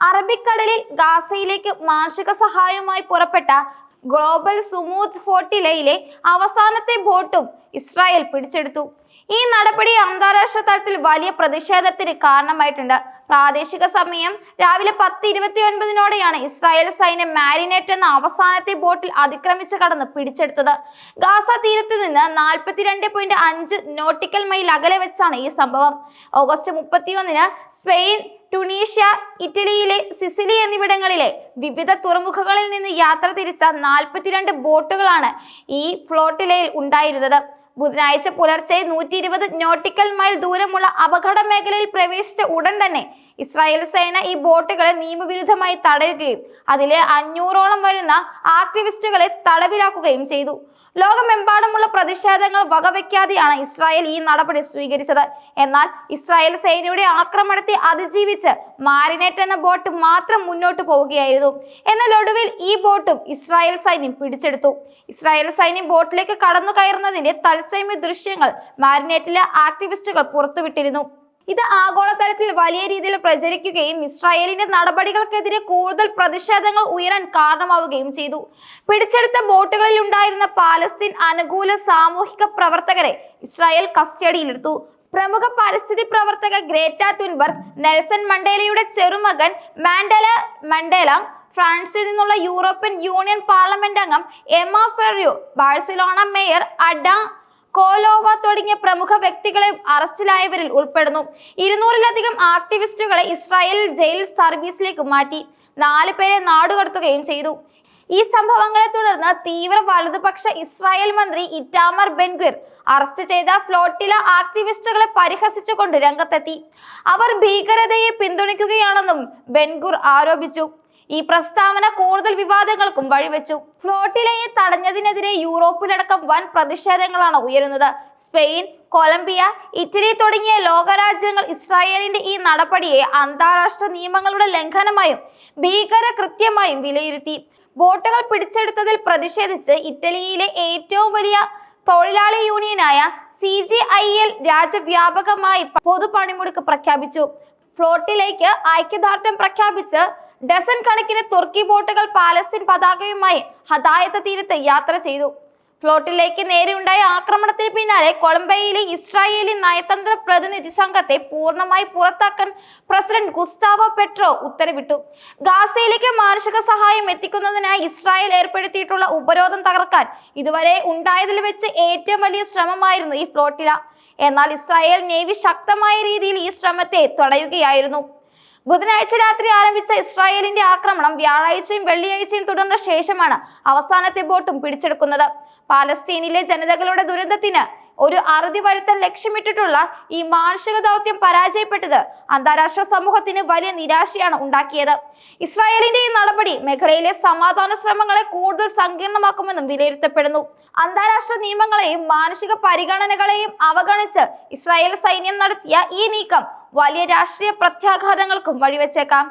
അറബിക്കടലിൽ ഗാസയിലേക്ക് മാർഷിക സഹായവുമായി പുറപ്പെട്ട ഗ്ലോബൽ സുമൂത്ത് ഫോർട്ടിലയിലെ അവസാനത്തെ ബോട്ടും ഇസ്രായേൽ പിടിച്ചെടുത്തു. ഈ നടപടി അന്താരാഷ്ട്ര തലത്തിൽ വലിയ പ്രതിഷേധത്തിന് കാരണമായിട്ടുണ്ട്. പ്രാദേശിക സമയം രാവിലെ പത്ത് ഇരുപത്തി ഒൻപതിനോടെയാണ് ഇസ്രായേൽ സൈന്യം മാരിനേറ്റ് എന്ന അവസാനത്തെ ബോട്ടിൽ അതിക്രമിച്ച് കടന്ന് പിടിച്ചെടുത്തത്. ഗാസ തീരത്ത് നിന്ന് നാൽപ്പത്തിരണ്ട് പോയിന്റ് അഞ്ച് നോട്ടിക്കൽ മൈൽ അകലെ വെച്ചാണ് ഈ സംഭവം. ഓഗസ്റ്റ് മുപ്പത്തിയൊന്നിന് സ്പെയിൻ ടുണീഷ്യ ഇറ്റലിയിലെ സിസിലി എന്നിവിടങ്ങളിലെ വിവിധ തുറമുഖങ്ങളിൽ നിന്ന് യാത്ര തിരിച്ച നാൽപ്പത്തിരണ്ട് ബോട്ടുകളാണ് ഈ ഫ്ലോട്ടിലയിൽ ഉണ്ടായിരുന്നത്. ബുധനാഴ്ച പുലർച്ചെ നൂറ്റി ഇരുപത് നോട്ടിക്കൽ മൈൽ ദൂരമുള്ള അപകട മേഖലയിൽ പ്രവേശിച്ച ഉടൻ തന്നെ ഇസ്രായേൽ സേന ഈ ബോട്ടുകളെ നിയമവിരുദ്ധമായി തടയുകയും അതിലെ അഞ്ഞൂറോളം വരുന്ന ആക്ടിവിസ്റ്റുകളെ തടവിലാക്കുകയും ചെയ്തു. ലോകമെമ്പാടുമുള്ള പ്രതിഷേധങ്ങൾ വകവയ്ക്കാതെയാണ് ഇസ്രായേൽ ഈ നടപടി സ്വീകരിച്ചത്. എന്നാൽ ഇസ്രായേൽ സേനയുടെ ആക്രമണത്തെ അതിജീവിച്ച് മാരിനേറ്റ് എന്ന ബോട്ട് മാത്രം മുന്നോട്ട് പോവുകയായിരുന്നു. എന്നാൽ ഒടുവിൽ ഈ ബോട്ടും ഇസ്രായേൽ സൈന്യം പിടിച്ചെടുത്തു. ഇസ്രായേൽ സൈന്യം ബോട്ടിലേക്ക് കടന്നു കയറുന്നതിന്റെ തത്സമയ ദൃശ്യങ്ങൾ മാരിനേറ്റിലെ ആക്ടിവിസ്റ്റുകൾ പുറത്തുവിട്ടിരുന്നു. ഇത് ആഗോളതലത്തിൽ വലിയ രീതിയിൽ പ്രചരിക്കുകയും ഇസ്രായേലിന്റെ നടപടികൾക്കെതിരെ കൂടുതൽ പ്രതിഷേധങ്ങൾ ഉയരാൻ കാരണമാവുകയും ചെയ്തു. പിടിച്ചെടുത്ത ബോട്ടുകളിൽ ഉണ്ടായിരുന്ന പാലസ്തീൻ അനുകൂല സാമൂഹിക പ്രവർത്തകരെ ഇസ്രായേൽ കസ്റ്റഡിയിലെടുത്തു. പ്രമുഖ പരിസ്ഥിതി പ്രവർത്തക ഗ്രേറ്റ തുൻബർഗ് നെൽസൺ മണ്ടേലയുടെ ചെറുമകൻ മാൻഡല മണ്ടേല ഫ്രാൻസിൽ നിന്നുള്ള യൂറോപ്യൻ യൂണിയൻ പാർലമെന്റ് അംഗം എമ ഫെറിയോ ബാഴ്സലോണ മേയർ അഡ കോലോവ തുടങ്ങിയ പ്രമുഖ വ്യക്തികളെ അറസ്റ്റിലായവരിൽ ഉൾപ്പെടുന്നു. ഇരുന്നൂറിലധികം ആക്ടിവിസ്റ്റുകളെ ഇസ്രായേൽ ജയിൽ സർവീസിലേക്ക് മാറ്റി. നാല് പേരെ നാടുകടത്തുകയും ചെയ്തു. ഈ സംഭവങ്ങളെ തുടർന്ന് തീവ്ര വലതുപക്ഷ ഇസ്രായേൽ മന്ത്രി ഇറ്റാമർ ബെൻഗ്വിർ അറസ്റ്റ് ചെയ്ത ഫ്ലോട്ടില ആക്ടിവിസ്റ്റുകളെ പരിഹസിച്ചുകൊണ്ട് രംഗത്തെത്തി. അവർ ഭീകരതയെ പിന്തുണയ്ക്കുകയാണെന്നും ബെൻഗുർ ആരോപിച്ചു. ഈ പ്രസ്താവന കൂടുതൽ വിവാദങ്ങൾക്കും വഴിവെച്ചു. ഫ്ലോട്ടിലയെ തടഞ്ഞതിനെതിരെ യൂറോപ്പിലടക്കം വൻ പ്രതിഷേധങ്ങളാണ് ഉയരുന്നത്. സ്പെയിൻ കൊളംബിയ ഇറ്റലി തുടങ്ങിയ ലോകരാജ്യങ്ങൾ ഇസ്രായേലിന്റെ ഈ നടപടിയെ അന്താരാഷ്ട്ര നിയമങ്ങളുടെ ലംഘനമായും ഭീകര കൃത്യമായും വിലയിരുത്തി. ബോട്ടുകൾ പിടിച്ചെടുത്തതിൽ പ്രതിഷേധിച്ച് ഇറ്റലിയിലെ ഏറ്റവും വലിയ തൊഴിലാളി യൂണിയനായ സി ജി ഐ എൽ രാജ്യവ്യാപകമായി പൊതുപണിമുടക്ക് പ്രഖ്യാപിച്ചു. ഫ്ലോട്ടിലേക്ക് ഐക്യദാർഢ്യം പ്രഖ്യാപിച്ച് ഡസൻ കണക്കിന് തുർക്കി ബോട്ടുകൾ പാലസ്തീൻ പതാകയുമായി ഹദായത്ത് തീരത്ത് യാത്ര ചെയ്തു. ഫ്ലോട്ടിലേക്ക് നേരെയുണ്ടായ ആക്രമണത്തിന് പിന്നാലെ കൊളംബിയയിലെ ഇസ്രായേലി നയതന്ത്ര പ്രതിനിധി സംഘത്തെ പൂർണമായി പുറത്താക്കാൻ പ്രസിഡന്റ് ഗുസ്താവോ പെട്രോ ഉത്തരവിട്ടു. ഗാസയിലേക്ക് മാനുഷിക സഹായം എത്തിക്കുന്നതിനായി ഇസ്രായേൽ ഏർപ്പെടുത്തിയിട്ടുള്ള ഉപരോധം തകർക്കാൻ ഇതുവരെ ഉണ്ടായതിൽ വെച്ച് ഏറ്റവും വലിയ ശ്രമമായിരുന്നു ഈ ഫ്ലോട്ടില. എന്നാൽ ഇസ്രായേൽ നേവി ശക്തമായ രീതിയിൽ ഈ ശ്രമത്തെ തടയുകയായിരുന്നു. ബുധനാഴ്ച രാത്രി ആരംഭിച്ച ഇസ്രായേലിന്റെ ആക്രമണം വ്യാഴാഴ്ചയും വെള്ളിയാഴ്ചയും തുടർന്ന ശേഷമാണ് അവസാനത്തെ ബോട്ടും പിടിച്ചെടുക്കുന്നത്. പാലസ്തീനിലെ ജനതകളുടെ ദുരന്തത്തിന് ഒരു അറുതി വരുത്താൻ ലക്ഷ്യമിട്ടിട്ടുള്ള ഈ മാനുഷിക ദൗത്യം പരാജയപ്പെട്ടത് അന്താരാഷ്ട്ര സമൂഹത്തിന് വലിയ നിരാശയാണ് ഉണ്ടാക്കിയത്. ഇസ്രായേലിന്റെ ഈ നടപടി മേഖലയിലെ സമാധാന ശ്രമങ്ങളെ കൂടുതൽ സങ്കീർണമാക്കുമെന്നും വിലയിരുത്തപ്പെടുന്നു. അന്താരാഷ്ട്ര നിയമങ്ങളെയും മാനുഷിക പരിഗണനകളെയും അവഗണിച്ച് ഇസ്രായേൽ സൈന്യം നടത്തിയ ഈ നീക്കം വലിയ രാഷ്ട്രീയ പ്രത്യാഘാതങ്ങൾക്കും വഴിവെച്ചേക്കാം.